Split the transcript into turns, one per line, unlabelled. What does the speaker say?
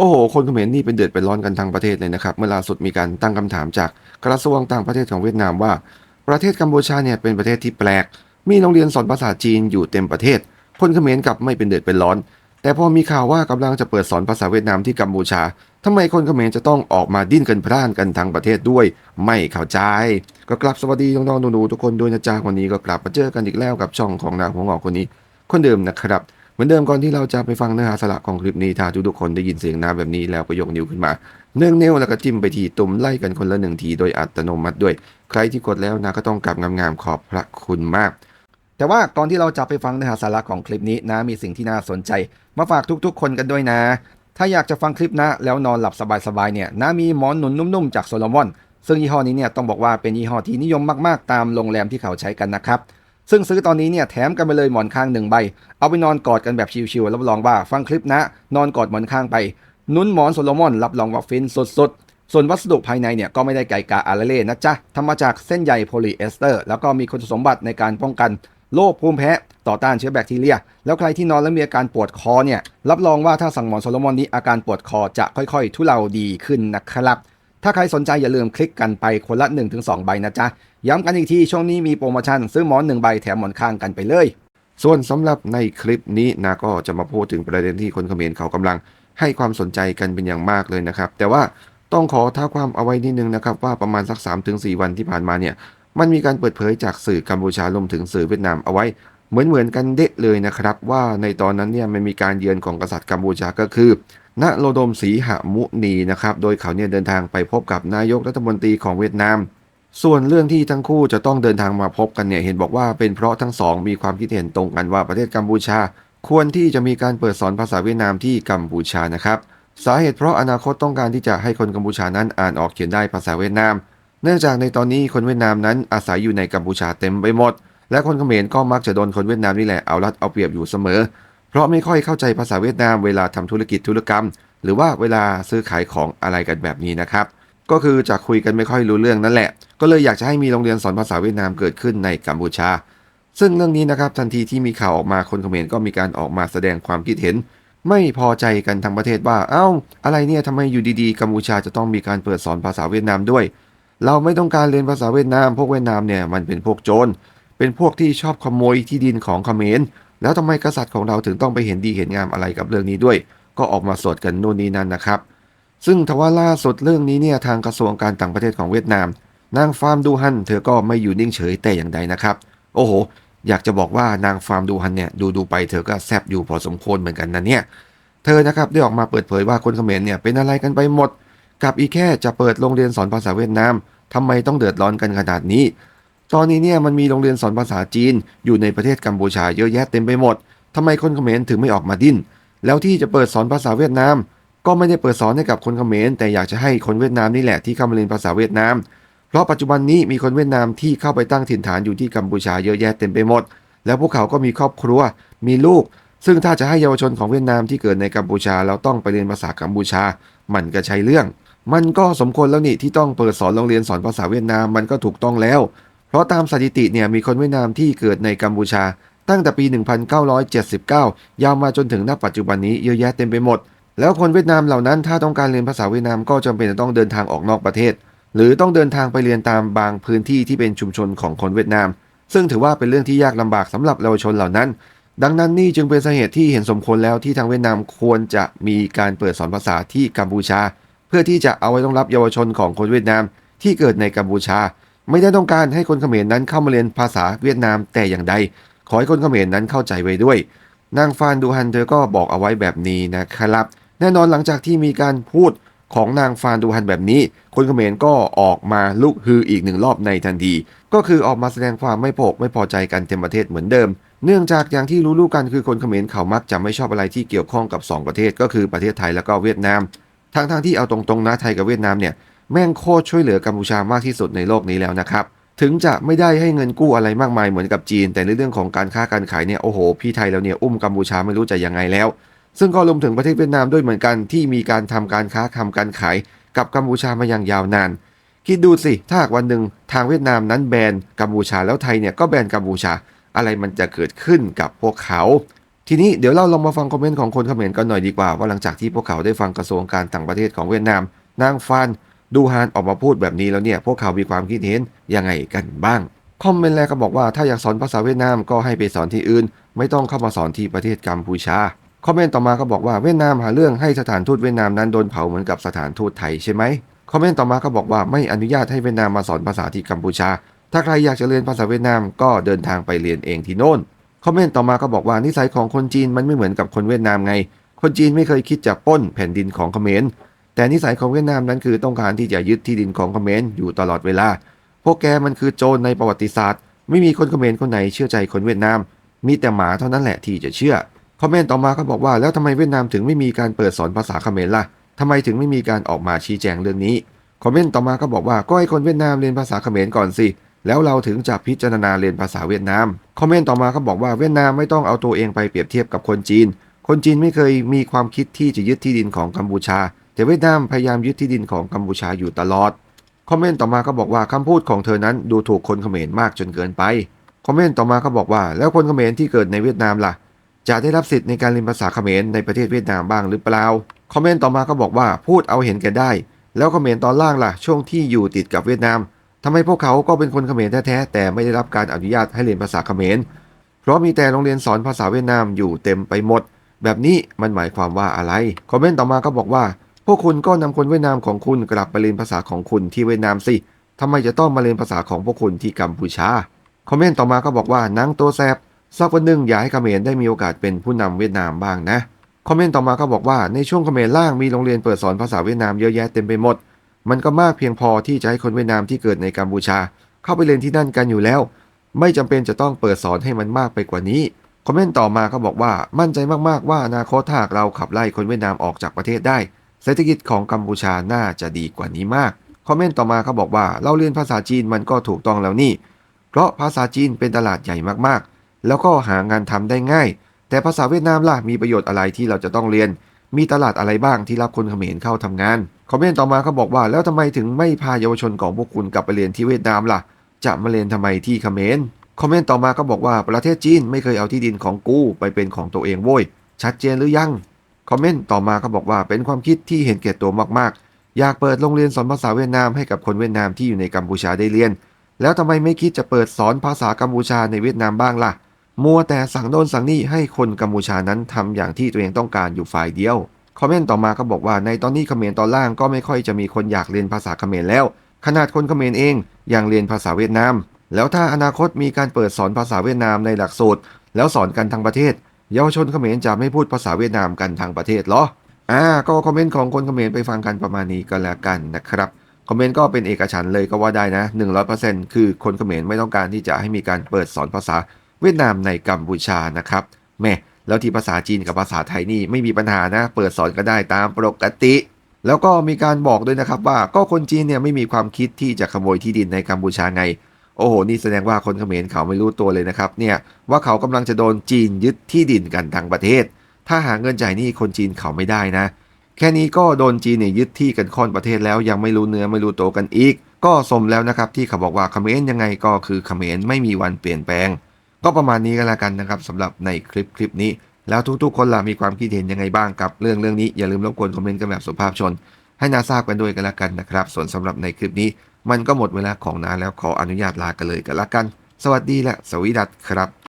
โอ้โห คนเขมรนี่เป็นเดือดเป็นร้อนกันทั้งประเทศเลยนะครับ เมื่อล่าสุดมีการตั้งคำถามจากกระทรวงต่างประเทศของเวียดนามว่า ประเทศกัมพูชาเนี่ยเป็นประเทศที่แปลก มีโรงเรียนสอนภาษาจีนอยู่เต็มประเทศ คนเขมรกลับไม่เป็นเดือดเป็นร้อน แต่พอมีข่าวว่ากำลังจะเปิดสอนภาษาเวียดนามที่กัมพูชาทำไมคนเขมรจะต้องออกมาดิ้นกันพร่านกันทั้งประเทศด้วย ไม่เข้าใจ ก็กลับสวัสดีน้องๆหนูๆทุกคนด้วยนะจ๊ะวันนี้ก็กลับมาเจอกันอีกแล้วกับช่องของนางหัวงอกคนนี้ คนเดิมนะครับ มือนเดิมก่อนที่เราจะไปฟังเนื้อหาสาระของคลิปนี้ถ้าทุกๆคนได้ยินเสียงน้ำแบบนี้แล้วก็ยกนิ้วขึ้นมาเนื่องนิ้วแล้วก็จิ้มไปทีตุ่มไล่กันคนละหนึ่งทีโดยอัตโนมัติด้วย ใครที่กดแล้วนะก็ต้องกลับงามๆขอบพระคุณมาก แต่ว่าก่อนที่เราจะไปฟังเนื้อหาสาระของคลิปนี้นะมีสิ่งที่น่าสนใจ มาฝากทุกๆ คนกันด้วยนะ ถ้าอยากจะฟังคลิปนะแล้วนอนหลับสบายๆเนี่ยนะมีหมอนหนุนนุ่มๆจากโซโลมอนซึ่งยี่ห้อนี้เนี่ยต้องบอกว่าเป็นยี่ห้อที่นิยมมากๆ ตามโรงแรมที่เขาใช้กันนะครับ ซึ่งซื้อตอนนี้เนี่ยแถมกันไปเลยหมอนข้างหนึ่งใบ เอาไปนอนกอดกันแบบชิวๆรับรองว่าฟังคลิปนะ นอนกอดหมอนข้างไป นุ้นหมอนโซโลมอนรับรองว่าฟินสุดๆ ส่วนวัสดุภายในเนี่ยก็ไม่ได้ไก่กาอาราเล่นะจ๊ะทำมาจากเส้นใยโพลีเอสเตอร์ แล้วก็มีคุณสมบัติในการป้องกันโรคภูมิแพ้ต่อต้านเชื้อแบคทีเรีย แล้วใครที่นอนแล้วมีอาการปวดคอเนี่ยรับรองว่าถ้าสั่งหมอนโซโลมอนนี้อาการปวดคอจะค่อยๆ ทุเลาดีขึ้นนะครับถ้าใครสนใจอย่าลืมคลิกกันไปคนละ 1-2 ใบนะจ๊ะ ย้ำกันอีกทีช่วงนี้มีโปรโมชั่นซื้อหมอน1ใบแถมหมอนข้างกันไปเลย ส่วนสำหรับในคลิปนี้นะก็จะมาพูดถึงประเด็นที่คนเขมรเขากำลังให้ความสนใจกันเป็นอย่างมากเลยนะครับ แต่ว่าต้องขอท้าความเอาไว้นิดนึงนะครับ ว่าประมาณสัก 3-4 วันที่ผ่านมาเนี่ย มันมีการเปิดเผยจากสื่อกัมพูชารวมถึงสื่อเวียดนามเอาไว้เหมือนเหมือนกันเดะเลยนะครับ ว่าในตอนนั้นเนี่ยมันมีการเยือนของกษัตริย์กัมพูชาก็คือณโรดมศรีหมุนีนะครับ โดยเขาเนี่ยเดินทางไปพบกับนายกรัฐมนตรีของเวียดนาม ส่วนเรื่องที่ทั้งคู่จะต้องเดินทางมาพบกันเนี่ยเห็นบอกว่าเป็นเพราะทั้งสองมีความคิดเห็นตรงกันว่าประเทศกัมพูชา ควรที่จะมีการเปิดสอนภาษาเวียดนามที่กัมพูชานะครับ สาเหตุเพราะอนาคตต้องการที่จะให้คนกัมพูชานั้นอ่านออกเขียนได้ภาษาเวียดนาม เนื่องจากในตอนนี้คนเวียดนามนั้นอาศัยอยู่ในกัมพูชาเต็มไปหมด และคนเขมรก็มักจะโดนคนเวียดนามนี่แหละเอารัดเอาเปรียบอยู่เสมอ เพราะไม่ค่อยเข้าใจภาษาเวียดนามเวลาทำธุรกิจธุรกรรม หรือว่าเวลาซื้อขายของอะไรกันแบบนี้นะครับ ก็คือจะคุยกันไม่ค่อยรู้เรื่องนั่นแหละ ก็เลยอยากจะให้มีโรงเรียนสอนภาษาเวียดนามเกิดขึ้นในกัมพูชา ซึ่งเรื่องนี้นะครับทันทีที่มีข่าวออกมาคนเขมรก็มีการออกมาแสดงความคิดเห็น ไม่พอใจกันทั้งประเทศว่าเอ้า อะไรเนี่ยทำไมอยู่ดีๆกัมพูชาจะต้องมีการเปิดสอนภาษาเวียดนามด้วย เราไม่ต้องการเรียนภาษาเวียดนาม พวกเวียดนามเนี่ยมันเป็นพวกโจรเป็นพวกที่ชอบขโมยที่ดินของเขมรแล้วทำไมกษัตริย์ของเราถึงต้องไปเห็นดีเห็นงามอะไรกับเรื่องนี้ด้วย ก็ออกมาสดกันนู่นนี่นั่นนะครับ ซึ่งทว่าล่าสุดเรื่องนี้เนี่ยทางกระทรวงการต่างประเทศของเวียดนาม นางฟาร์มดูฮันเธอก็ไม่อยู่นิ่งเฉยแต่อย่างใดนะครับ โอ้โห อยากจะบอกว่านางฟาร์มดูฮันเนี่ยดูดูๆไปเธอก็แซบอยู่พอสมควรเหมือนกันนะเนี่ยเธอนะครับได้ออกมาเปิดเผยว่าคนเขมรเนี่ยเป็นอะไรกันไปหมด กับอีแค่จะเปิดโรงเรียนสอนภาษาเวียดนามทำไมต้องเดือดร้อนกันขนาดนี้ ตอนนี้เนี่ยมันมีโรงเรียนสอนภาษาจีน อยู่ในประเทศกัมพูชาเยอะแยะเต็มไปหมดทำไมคนเขมรถึงไม่ออกมาดิ้น แล้วที่จะเปิดสอนภาษาเวียดนาม ก็ไม่ได้เปิดสอนให้กับคนเขมรแต่อยากจะให้คนเวียดนามนี่แหละที่เข้ามาเรียนภาษาเวียดนาม เพราะปัจจุบันนี้มีคนเวียดนามที่เข้าไปตั้งถิ่นฐานอยู่ที่กัมพูชาเยอะแยะเต็มไปหมด แล้วพวกเขาก็มีครอบครัว มีลูก ซึ่งถ้าจะให้เยาวชนของเวียดนามที่เกิดในกัมพูชาแล้วต้องไปเรียนภาษากัมพูชา มันก็ใช่เรื่อง มันก็สมควรแล้วนี่ที่ต้องเปิดสอนโรงเรียนสอนภาษาเวียดนามมันก็ถูกต้องแล้ว เพราะตามสถิติเนี่ยมีคนเวียดนามที่เกิดในกัมพูชา ตั้งแต่ปี 1979 ยาวมาจนถึงณปัจจุบันนี้เยอะแยะเต็มไปหมด แล้วคนเวียดนามเหล่านั้นถ้าต้องการเรียนภาษาเวียดนามก็จำเป็นจะต้องเดินทางออกนอกประเทศ หรือต้องเดินทางไปเรียนตามบางพื้นที่ที่เป็นชุมชนของคนเวียดนาม ซึ่งถือว่าเป็นเรื่องที่ยากลำบากสำหรับเยาวชนเหล่านั้น ดังนั้นนี่จึงเป็นสาเหตุที่เห็นสมควรแล้วที่ทางเวียดนามควรจะมีการเปิดสอนภาษาที่กัมพูชา เพื่อที่จะเอาไว้รองรับเยาวชนของคนเวียดนาม ที่เกิดในกัมพูชา ไม่ได้ต้องการให้คนเขมรนั้นเข้ามาเรียนภาษาเวียดนามแต่อย่างใด ขอให้คนเขมรนั้นเข้าใจไว้ด้วย นางฟานดูฮันเธอก็บอกเอาไว้แบบนี้นะครับ แน่นอนหลังจากที่มีการพูด ของนางฟานดูฮันแบบนี้ คนเขมรก็ออกมาลุกฮืออีกหนึ่งรอบในทันที ก็คือออกมาแสดงความไม่พอกไม่พอใจกันเต็มประเทศเหมือนเดิม เนื่องจากอย่างที่รู้ๆกันคือคนเขมรเขามักจะไม่ชอบอะไรที่เกี่ยวข้องกับ 2 ประเทศก็คือประเทศไทยแล้วก็เวียดนามทั้งทางๆที่เอาตรงๆนะไทยกับเวียดนามเนี่ยแม่งโคตรช่วยเหลือกัมพูชามากที่สุดในโลกนี้แล้วนะครับถึงจะไม่ได้ให้เงินกู้อะไรมากมายเหมือนกับจีน แต่ในเรื่องของการค้าการขายเนี่ยโอ้โหพี่ไทยแล้วเนี่ยอุ้มกัมพูชาไม่รู้จะยังไงแล้ว ซึ่งก็รวมถึงประเทศเวียดนามด้วยเหมือนกันที่มีการทำการค้าทำการขายกับกัมพูชามาอย่างยาวนาน คิดดูสิถ้าหากวันหนึ่งทางเวียดนามนั้นแบนกัมพูชาแล้วไทยเนี่ยก็แบนกัมพูชาอะไรมันจะเกิดขึ้นกับพวกเขาททีนี้เดี๋ยวเราลองมาฟังคอมเมนต์ของคนเขมรกันหน่อยดีกว่า ว่าหลังจากที่พวกเขาได้ฟังกระทรวงการต่างประเทศของเวียดนามนางฟานดูฮานออกมาพูดแบบนี้แล้วเนี่ยพวกเขามีความคิดเห็นยังไงกันบ้างคอมเมนต์แรกก็บอกว่าถ้าอยากสอนภาษาเวียดนามก็ให้ไปสอนที่อื่น ไม่ต้องเข้ามาสอนที่ประเทศกัมพูชา คอมเมนต์ต่อมาก็บอกว่าเวียดนามหาเรื่องให้สถานทูตเวียดนามนั้นโดนเผาเหมือนกับสถานทูตไทยใช่ไหมคอมเมนต์ต่อมาก็บอกว่าไม่อนุญาตให้เวียดนามมาสอนภาษาที่กัมพูชา ถ้าใครอยากจะเรียนภาษาเวียดนามก็เดินทางไปเรียนเองที่โน่นคอมเมนต์ต่อมาก็บอกว่านิสัยของคนจีนมันไม่เหมือนกับคนเวียดนามไง คนจีนไม่เคยคิดจะปล้นแผ่นดินของเขมรแต่นิสัยของเวียดนามนั้นคือต้องการที่จะยึดที่ดินของเขมรอยู่ตลอดเวลา พวกแกมันคือโจรในประวัติศาสตร์ ไม่มีคนเขมรคนไหนเชื่อใจคนเวียดนาม มีแต่หมาเท่านั้นแหละที่จะเชื่อ คอมเมนต์ต่อมาก็บอกว่าแล้วทำไมเวียดนามถึงไม่มีการเปิดสอนภาษาเขมรล่ะทำไมถึงไม่มีการออกมาชี้แจงเรื่องนี้คอมเมนต์ต่อมาก็บอกว่าก็ให้คนเวียดนามเรียนภาษาเขมรก่อนสิแล้วเราถึงจะพิจารณาเรียนภาษาเวียดนามคอมเมนต์ต่อมาก็บอกว่าเวียดนามไม่ต้องเอาตัวเองไปเปรียบเทียบกับคนจีน คนจีนไม่เคยมีความคิดที่จะยึดที่ดินของกัมพูชา แต่เวียดนามพยายามยึดที่ดินของกัมพูชาอยู่ตลอดคอมเมนต์ต่อมาก็บอกว่าคำพูดของเธอนั้นดูถูกคนเขมรมากจนเกินไปคอมเมนต์ต่อมาก็บอกว่า แล้วคนเขมรที่เกิดในเวียดนามล่ะ จะได้รับสิทธิ์ในการเรียนภาษาเขมรในประเทศเวียดนามบ้างหรือเปล่า คอมเมนต์ต่อมาก็บอกว่าพูดเอาเห็นแก่ได้ แล้วเขมรตอนล่างล่ะ ช่วงที่อยู่ติดกับเวียดนามทำไมพวกเขาก็เป็นคนเขมรแท้ๆแต่ไม่ได้รับการอนุญาตให้เรียนภาษาเขมร เพราะมีแต่โรงเรียนสอนภาษาเวียดนามอยู่เต็มไปหมด แบบนี้มันหมายความว่าอะไร คอมเมนต์ต่อมาก็บอกว่า พวกคุณก็นำคนเวียดนามของคุณกลับไปเรียนภาษาของคุณที่เวียดนามสิทำไมจะต้องมาเรียนภาษาของพวกคุณที่กัมพูชา คอมเมนต์ต่อมาก็บอกว่านังโตแซบ สักวันหนึ่งอยากให้เขมรได้มีโอกาสเป็นผู้นำเวียดนามบ้างนะ คอมเมนต์ต่อมาก็บอกว่าในช่วงเขมรล่างมีโรงเรียนเปิดสอนภาษาเวียดนามเยอะแยะเต็มไปหมด มันก็มากเพียงพอที่จะให้คนเวียดนามที่เกิดในกัมพูชา เข้าไปเรียนที่นั่นกันอยู่แล้ว ไม่จำเป็นจะต้องเปิดสอนให้มันมากไปกว่านี้ คอมเมนต์ต่อมาก็บอกว่ามั่นใจมากๆว่าอนาคตถ้าหากเราขับไล่คนเวียดนามออกจากประเทศได้ เศรษฐกิจของกัมพูชาน่าจะดีกว่านี้มาก คอมเมนต์ต่อมาเขาบอกว่าเราเรียนภาษาจีนมันก็ถูกต้องแล้วนี่ เพราะภาษาจีนเป็นตลาดใหญ่มากๆ แล้วก็หางานทำได้ง่าย แต่ภาษาเวียดนามล่ะมีประโยชน์อะไรที่เราจะต้องเรียน มีตลาดอะไรบ้างที่รับคนเขมรเข้าทำงานคอมเมนต์ต่อมาเขาบอกว่า แล้วทำไมถึงไม่พาเยาวชนของพวกคุณกลับไปเรียนที่เวียดนามล่ะ จะมาเรียนทำไมที่เขมรคอมเมนต์ต่อมาก็บอกว่าประเทศจีนไม่เคยเอาที่ดินของกูไปเป็นของตัวเองโว้ยชัดเจนหรือยังคอมเมนต์ต่อมาก็บอกว่าเป็นความคิดที่เห็นแก่ตัวมากๆ อยากเปิดโรงเรียนสอนภาษาเวียดนามให้กับคนเวียดนามที่อยู่ในกัมพูชาได้เรียน แล้วทำไมไม่คิดจะเปิดสอนภาษากัมพูชาในเวียดนามบ้างล่ะ มัวแต่สั่งโน่นสั่งนี่ให้คนกัมพูชานั้นทำอย่างที่ตัวเองต้องการอยู่ฝ่ายเดียว คอมเมนต์ต่อมาก็บอกว่าในตอนนี้เขมรตอนล่างก็ไม่ค่อยจะมีคนอยากเรียนภาษาเขมรแล้ว ขนาดคนเขมรเองยังเรียนภาษาเวียดนาม แล้วถ้าอนาคตมีการเปิดสอนภาษาเวียดนามในหลักสูตร แล้วสอนกันทั้งประเทศ เยาวชนเขมรจะไม่พูดภาษาเวียดนามกันทั้งประเทศเหรอ อ่า ก็คอมเมนต์ของคนเขมรไปฟังกันประมาณนี้ก็แล้วกันนะครับคอมเมนต์ก็เป็นเอกฉันเลยก็ว่าได้นะ 100%คือคนเขมรไม่ต้องการที่จะให้มีการเปิดสอนภาษา เวียดนามในกัมพูชานะครับแม่แล้วที่ภาษาจีนกับภาษาไทยนี่ไม่มีปัญหานะ เปิดสอนก็ได้ตามปกติ แล้วก็มีการบอกด้วยนะครับว่าก็คนจีนเนี่ยไม่มีความคิดที่จะขโมยที่ดินในกัมพูชาไง โอ้โห นี่แสดงว่าคนเขมรเขาไม่รู้ตัวเลยนะครับเนี่ยว่าเขากำลังจะโดนจีนยึดที่ดินกันทั้งประเทศ ถ้าหาเงินจ่ายนี้คนจีนเขาไม่ได้นะ แค่นี้ก็โดนจีนเนี่ยยึดที่กันค่อนประเทศแล้วยังไม่รู้เนื้อไม่รู้โตวกันอีก ก็สมแล้วนะครับที่เขาบอกว่าเขมรยังไงก็คือเขมรไม่มีวันเปลี่ยนแปลง ก็ประมาณนี้ก็แล้วกันนะครับสำหรับในคลิปคลิปนี้ แล้วทุกๆ คนล่ะมีความคิดเห็นยังไงบ้างกับเรื่องเรื่องนี้อย่าลืมรบกวนคอมเมนต์กันแบบสุภาพชน ให้นาทราบกันด้วยกันแล้วกันนะครับ ส่วนสำหรับในคลิปนี้ มันก็หมดเวลาของนาแล้วขออนุญาตลากันเลยกันละกัน สวัสดีและสวีดัตครับ